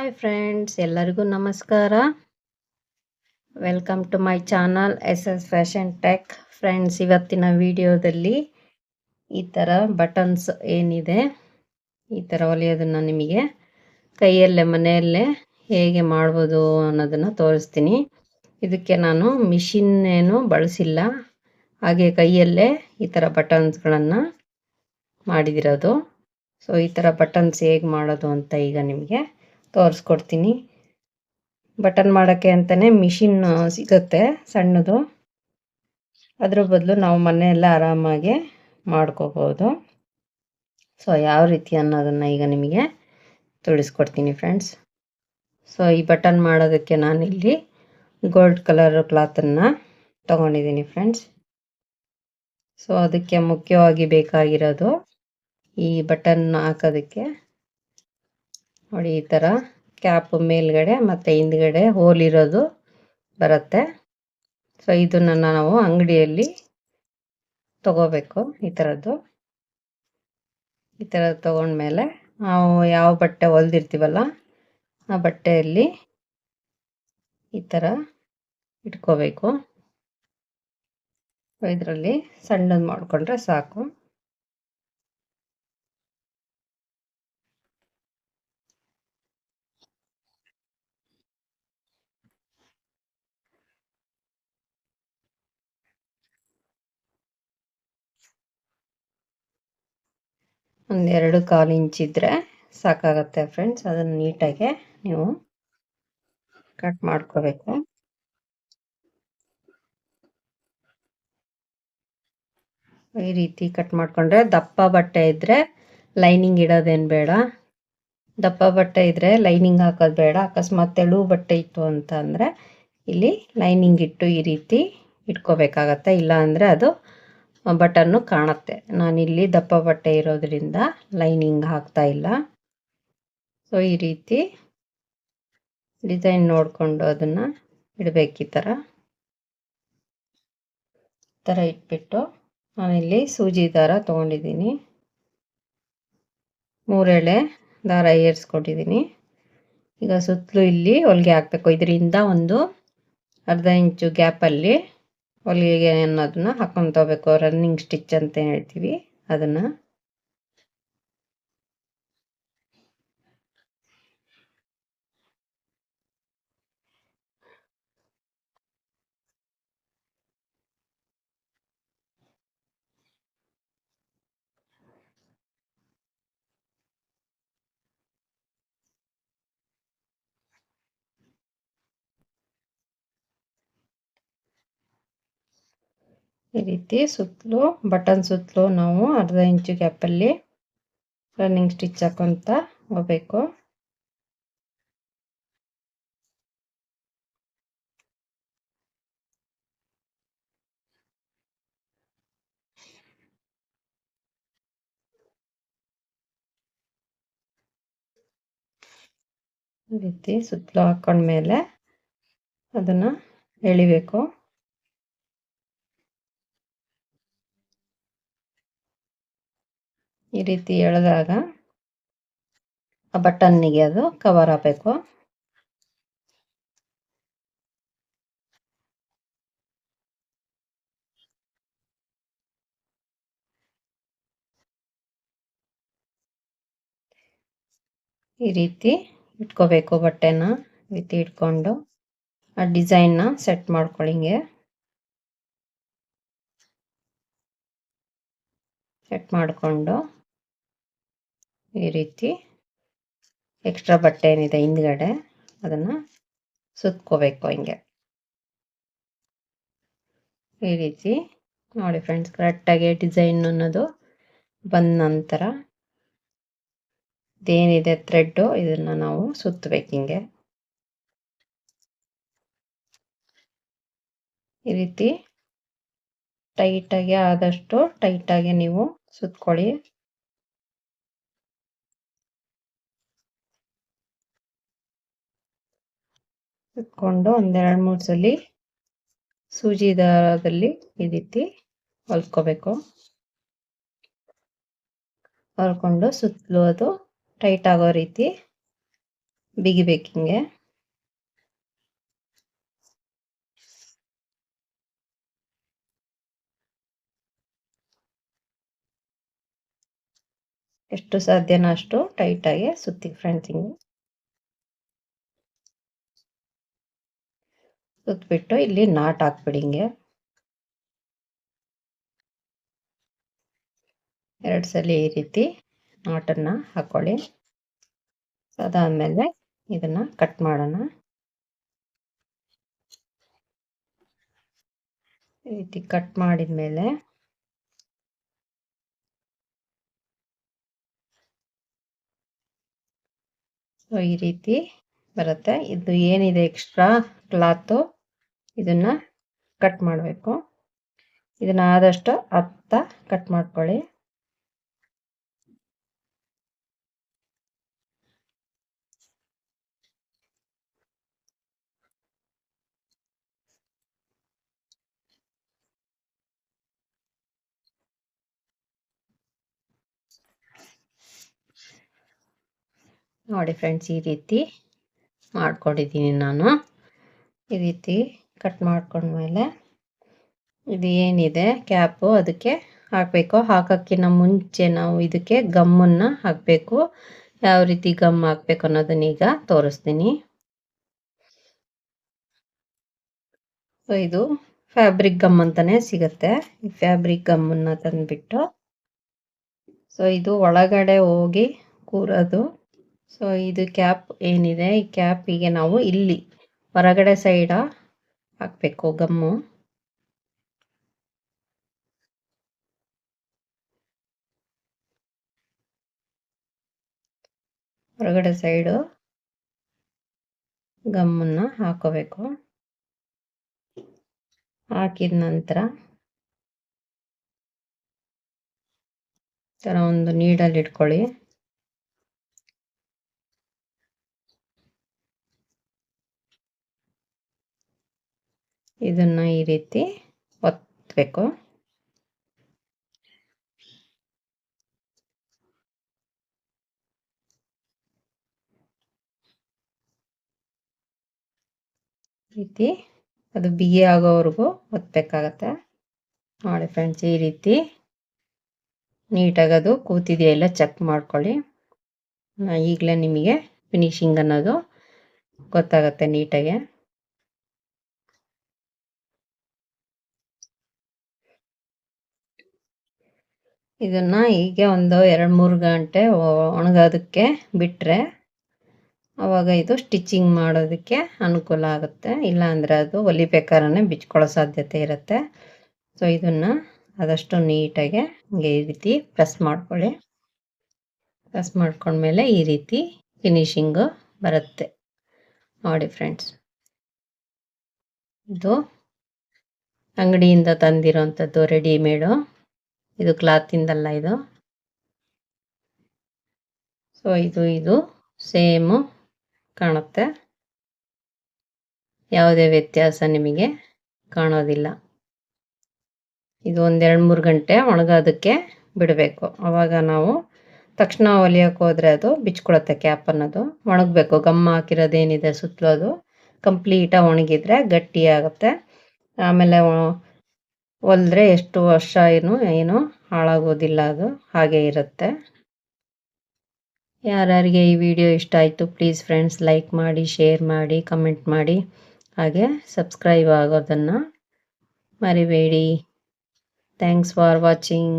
Hi friends ಎಲ್ಲರಿಗೂ ನಮಸ್ಕಾರ. Welcome to my channel S S fashion tech friends ಇವತ್ತಿನ ವಿಡಿಯೋದಲ್ಲಿ ಈ ಥರ ಬಟನ್ಸ್ ಏನಿದೆ, ಈ ಥರ ಹೊಲಿಯೋದನ್ನು ನಿಮಗೆ ಕೈಯಲ್ಲೇ, ಮನೆಯಲ್ಲೇ ಹೇಗೆ ಮಾಡ್ಬೋದು ಅನ್ನೋದನ್ನು ತೋರಿಸ್ತೀನಿ. ಇದಕ್ಕೆ ನಾನು ಮಿಷಿನ್ ಏನು ಬಳಸಿಲ್ಲ. ಹಾಗೆ ಕೈಯಲ್ಲೇ ಈ ಥರ ಬಟನ್ಸ್ಗಳನ್ನು ಮಾಡಿದಿರೋದು. ಸೊ ಈ ಥರ ಬಟನ್ಸ್ ಹೇಗೆ ಮಾಡೋದು ಅಂತ ಈಗ ನಿಮಗೆ ತೋರಿಸ್ಕೊಡ್ತೀನಿ. ಬಟನ್ ಮಾಡೋಕ್ಕೆ ಅಂತಲೇ ಮಿಷಿನ್ ಸಿಗುತ್ತೆ ಸಣ್ಣದು. ಅದ್ರ ಬದಲು ನಾವು ಮನೆಯೆಲ್ಲ ಆರಾಮಾಗಿ ಮಾಡ್ಕೋಬೋದು. ಸೊ, ಯಾವ ರೀತಿ ಅನ್ನೋದನ್ನು ಈಗ ನಿಮಗೆ ತಿಳಿಸ್ಕೊಡ್ತೀನಿ ಫ್ರೆಂಡ್ಸ್. ಸೊ, ಈ ಬಟನ್ ಮಾಡೋದಕ್ಕೆ ನಾನಿಲ್ಲಿ ಗೋಲ್ಡ್ ಕಲರ್ ಕ್ಲಾತನ್ನು ತೊಗೊಂಡಿದ್ದೀನಿ ಫ್ರೆಂಡ್ಸ್. ಸೊ, ಅದಕ್ಕೆ ಮುಖ್ಯವಾಗಿ ಬೇಕಾಗಿರೋದು ಈ ಬಟನ್ ಹಾಕೋದಕ್ಕೆ ನೋಡಿ ಈ ಥರ ಕ್ಯಾಪ್ ಮೇಲ್ಗಡೆ ಮತ್ತು ಹಿಂದ್ಗಡೆ ಇರೋದು ಬರುತ್ತೆ. ಸೊ ಇದನ್ನು ನಾವು ಅಂಗಡಿಯಲ್ಲಿ ತಗೋಬೇಕು ಈ ಥರದ್ದು ಈ ಥರ ತಗೊಂಡ್ಮೇಲೆ ನಾವು ಯಾವ ಬಟ್ಟೆ ಹೊಲ್ದಿರ್ತೀವಲ್ಲ, ಆ ಬಟ್ಟೆಯಲ್ಲಿ ಈ ಥರ ಇಟ್ಕೋಬೇಕು. ಇದರಲ್ಲಿ ಸಣ್ಣದು ಮಾಡಿಕೊಂಡ್ರೆ ಸಾಕು. ಒಂದೆರಡು ಕಾಲು ಇಂಚಿದ್ರೆ ಸಾಕಾಗತ್ತೆ ಫ್ರೆಂಡ್ಸ್ ಅದನ್ನು ನೀಟಾಗಿ ನೀವು ಕಟ್ ಮಾಡ್ಕೋಬೇಕು. ಈ ರೀತಿ ಕಟ್ ಮಾಡ್ಕೊಂಡ್ರೆ ದಪ್ಪ ಬಟ್ಟೆ ಇದ್ರೆ ಲೈನಿಂಗ್ ಇಡೋದೇನು ಬೇಡ. ದಪ್ಪ ಬಟ್ಟೆ ಇದ್ರೆ ಲೈನಿಂಗ್ ಹಾಕೋದು ಬೇಡ. ಅಕಸ್ಮಾತ್ ತೆಳು ಬಟ್ಟೆ ಇತ್ತು ಅಂತ ಅಂದರೆ ಇಲ್ಲಿ ಲೈನಿಂಗ್ ಇಟ್ಟು ಈ ರೀತಿ ಇಟ್ಕೋಬೇಕಾಗತ್ತೆ. ಇಲ್ಲ ಅಂದರೆ ಅದು ಬಟನ್ನು ಕಾಣುತ್ತೆ. ನಾನಿಲ್ಲಿ ದಪ್ಪ ಬಟ್ಟೆ ಇರೋದ್ರಿಂದ ಲೈನಿಂಗ್ ಹಾಕ್ತಾ ಇಲ್ಲ. ಸೊ, ಈ ರೀತಿ ಡಿಸೈನ್ ನೋಡಿಕೊಂಡು ಅದನ್ನು ಇಡಬೇಕು ಈ ಥರ. ಥರ ಇಟ್ಬಿಟ್ಟು ನಾನಿಲ್ಲಿ ಸೂಜಿ ದಾರ ತೊಗೊಂಡಿದ್ದೀನಿ. ಮೂರೆಳೆ ದಾರ ಏರಿಸ್ಕೊಂಡಿದ್ದೀನಿ ಈಗ ಸುತ್ತಲೂ ಇಲ್ಲಿ ಹೊಲಿಗೆ ಹಾಕಬೇಕು. ಇದರಿಂದ ಒಂದು ಅರ್ಧ ಇಂಚು ಗ್ಯಾಪಲ್ಲಿ ಹೊಲಿಗೆ ಅನ್ನೋದನ್ನ ಹಾಕೊಂತೋಗ್ಬೇಕು ರನ್ನಿಂಗ್ ಸ್ಟಿಚ್ ಅಂತ ಹೇಳ್ತೀವಿ. ಅದನ್ನು ಈ ರೀತಿ ಸುತ್ತಲೂ ಬಟನ್ ಸುತ್ತಲೂ ನಾವು ಅರ್ಧ ಇಂಚು ಗ್ಯಾಪಲ್ಲಿ ರನ್ನಿಂಗ್ ಸ್ಟಿಚ್ ಹಾಕೊತ ಹೋಗ್ಬೇಕು. ಈ ರೀತಿ ಸುತ್ತಲೂ ಹಾಕೊಂಡ್ಮೇಲೆ ಅದನ್ನು ಎಳಿಬೇಕು. ಈ ರೀತಿ ಎಳೆದಾಗ ಆ ಬಟನ್ನಿಗೆ ಅದು ಕವರ್ ಆಗಬೇಕು. ಈ ರೀತಿ ಇಟ್ಕೋಬೇಕು ಬಟ್ಟೆನ, ಈ ರೀತಿ ಇಟ್ಕೊಂಡು ಆ ಡಿಸೈನ್ನ ಸೆಟ್ ಮಾಡ್ಕೊಳ್ಳಿಂಗೆ ಸೆಟ್ ಮಾಡಿಕೊಂಡು ಈ ರೀತಿ ಎಕ್ಸ್ಟ್ರಾ ಬಟ್ಟೆ ಏನಿದೆ ಹಿಂದ್ಗಡೆ, ಅದನ್ನು ಸುತ್ಕೋಬೇಕು ಹಿಂಗೆ. ಈ ರೀತಿ ನೋಡಿ ಫ್ರೆಂಡ್ಸ್ ಕರೆಕ್ಟಾಗಿ ಡಿಸೈನ್ ಅನ್ನೋದು ಬಂದ ನಂತರ ಇದೇನಿದೆ ಥ್ರೆಡ್ಡು ಇದನ್ನು ನಾವು ಸುತ್ತಬೇಕು ಹಿಂಗೆ. ಈ ರೀತಿ ಟೈಟಾಗಿ ಆದಷ್ಟು ಟೈಟಾಗಿ ನೀವು ಸುತ್ಕೊಳ್ಳಿ. ಸುತ್ಕೊಂಡು ಒಂದೆರಡು ಮೂರು ಸಲ ಸೂಜಿ ದಾರದಲ್ಲಿ ಈ ರೀತಿ ಹೊಲ್ಕೋಬೇಕು. ಹೊಲ್ಕೊಂಡು ಸುತ್ತಲೂ ಅದು ಟೈಟ್ ಆಗೋ ರೀತಿ ಬಿಗಿಬೇಕು ಹಿಂಗೆ. ಎಷ್ಟು ಸಾಧ್ಯನೋ ಅಷ್ಟು ಟೈಟಾಗಿ ಸುತ್ತಿ ಫ್ರೆಂಡ್ಸ್ ಹಿಂಗೆ. ಸುತ್ತಬಿಟ್ಟು ಇಲ್ಲಿ ನಾಟ್ ಹಾಕ್ಬಿಡಿ ಹಿಂಗೆ. ಎರಡು ಸಲ ಈ ರೀತಿ ನಾಟನ್ನ ಹಾಕೊಳ್ಳಿ. ಅದಾದ್ಮೇಲೆ ಇದನ್ನ ಕಟ್ ಮಾಡೋಣ. ಈ ರೀತಿ ಕಟ್ ಮಾಡಿದ ಮೇಲೆ ಸೊ ಈ ರೀತಿ ಬರುತ್ತೆ. ಇದು ಏನಿದೆ ಎಕ್ಸ್ಟ್ರಾ ಕ್ಲಾತು? ಇದನ್ನು ಕಟ್ ಮಾಡಬೇಕು. ಇದನ್ನ ಆದಷ್ಟು ಅತ್ತ ಕಟ್ ಮಾಡ್ಕೊಳ್ಳಿ. ನೋಡಿ ಫ್ರೆಂಡ್ಸ್ ಈ ರೀತಿ ಮಾಡ್ಕೊಂಡಿದ್ದೀನಿ ನಾನು. ಈ ರೀತಿ ಕಟ್ ಮಾಡ್ಕೊಂಡ್ಮೇಲೆ ಇದು ಏನಿದೆ? ಕ್ಯಾಪು ಅದಕ್ಕೆ ಹಾಕಬೇಕು. ಹಾಕೋಕ್ಕಿಂತ ಮುಂಚೆ ನಾವು ಇದಕ್ಕೆ ಗಮ್ಮನ್ನು ಹಾಕಬೇಕು. ಯಾವ ರೀತಿ ಗಮ್ ಹಾಕ್ಬೇಕು ಅನ್ನೋದನ್ನ ಈಗ ತೋರಿಸ್ತೀನಿ. ಸೊ ಇದು ಫ್ಯಾಬ್ರಿಕ್ ಗಮ್ ಅಂತಾನೆ ಸಿಗುತ್ತೆ. ಈ ಫ್ಯಾಬ್ರಿಕ್ ಗಮ್ಮನ್ನು ತಂದುಬಿಟ್ಟು. ಸೊ ಇದು ಒಳಗಡೆ ಹೋಗಿ ಕೂರೋದು. ಸೊ ಇದು ಕ್ಯಾಪ್ ಏನಿದೆ? ಈ ಕ್ಯಾಪಿಗೆ ನಾವು ಇಲ್ಲಿ ಹೊರಗಡೆ ಸೈಡ ಹಾಕಬೇಕು ಗಮ್ಮು. ಹೊರಗಡೆ ಸೈಡು ಗಮ್ಮನ್ನು ಹಾಕೋಬೇಕು. ಹಾಕಿದ ನಂತರ ಥರ ಒಂದು ನೀಡಲ್ಲಿ ಇಟ್ಕೊಳ್ಳಿ. ಇದನ್ನು ಈ ರೀತಿ ಒತ್ತಬೇಕು ರೀತಿ ಅದು ಬಿಗಿ ಆಗೋವರೆಗೂ ಒತ್ತಬೇಕಾಗತ್ತೆ ನೋಡಿ ಫ್ರೆಂಡ್ಸ್ ಈ ರೀತಿ ನೀಟಾಗಿ ಅದು ಕೂತಿದೆಯಲ್ಲ ಚೆಕ್ ಮಾಡ್ಕೊಳ್ಳಿ. ಈಗಲೇ ನಿಮಗೆ ಫಿನಿಶಿಂಗ್ ಅನ್ನೋದು ಗೊತ್ತಾಗತ್ತೆ ನೀಟಾಗೆ. ಇದನ್ನು ಹೀಗೆ ಒಂದು ಎರಡು ಮೂರು ಗಂಟೆ ಒಣಗೋದಕ್ಕೆ ಬಿಟ್ಟರೆ ಅವಾಗ ಇದು ಸ್ಟಿಚಿಂಗ್ ಮಾಡೋದಕ್ಕೆ ಅನುಕೂಲ ಆಗುತ್ತೆ. ಇಲ್ಲಾಂದರೆ ಅದು ಹೊಲಿಬೇಕಾದ್ರೆ ಬಿಚ್ಕೊಳ್ಳೋ ಸಾಧ್ಯತೆ ಇರುತ್ತೆ. ಸೊ ಇದನ್ನು ಆದಷ್ಟು ನೀಟಾಗಿ ಹೀಗೆ ಈ ರೀತಿ ಪ್ರೆಸ್ ಮಾಡ್ಕೊಳ್ಳಿ. ಪ್ರೆಸ್ ಮಾಡ್ಕೊಂಡ್ಮೇಲೆ ಈ ರೀತಿ ಫಿನಿಶಿಂಗು ಬರುತ್ತೆ. ನೋಡಿ ಫ್ರೆಂಡ್ಸ್ ಇದು ಅಂಗಡಿಯಿಂದ ತಂದಿರೋಂಥದ್ದು ರೆಡಿಮೇಡು ಇದು ಕ್ಲಾತ್ ಇಂದಲ್ಲ ಇದು. ಸೊ ಇದು ಇದು ಸೇಮು ಕಾಣುತ್ತೆ. ಯಾವುದೇ ವ್ಯತ್ಯಾಸ ನಿಮಗೆ ಕಾಣೋದಿಲ್ಲ. ಇದು ಒಂದೆರಡು ಮೂರು ಗಂಟೆ ಒಣಗೋದಕ್ಕೆ ಬಿಡಬೇಕು. ಆವಾಗ ನಾವು ತಕ್ಷಣ ಹೊಲಿಯೋಕೆ ಹೋದರೆ ಅದು ಬಿಚ್ಕೊಳತ್ತೆ ಕ್ಯಾಪ್ ಅನ್ನೋದು. ಒಣಗಬೇಕು. ಗಮ್ ಹಾಕಿರೋದೇನಿದೆ ಸುತ್ತಲೋದು ಕಂಪ್ಲೀಟಾಗಿ ಒಣಗಿದ್ರೆ ಗಟ್ಟಿಯಾಗುತ್ತೆ ಆಮೇಲೆ ಹೊಲಿದ್ರೆ ಎಷ್ಟು ವರ್ಷ ಏನು ಏನು ಹಾಳಾಗೋದಿಲ್ಲ ಅದು, ಹಾಗೆ ಇರುತ್ತೆ. ಯಾರ್ಯಾರಿಗೆ ಈ ವಿಡಿಯೋ ಇಷ್ಟ ಆಯಿತು ಪ್ಲೀಸ್ ಫ್ರೆಂಡ್ಸ್ ಲೈಕ್ ಮಾಡಿ ಶೇರ್ ಮಾಡಿ ಕಮೆಂಟ್ ಮಾಡಿ, ಹಾಗೆ ಸಬ್ಸ್ಕ್ರೈಬ್ ಆಗೋದನ್ನು ಮರಿಬೇಡಿ. Thanks for watching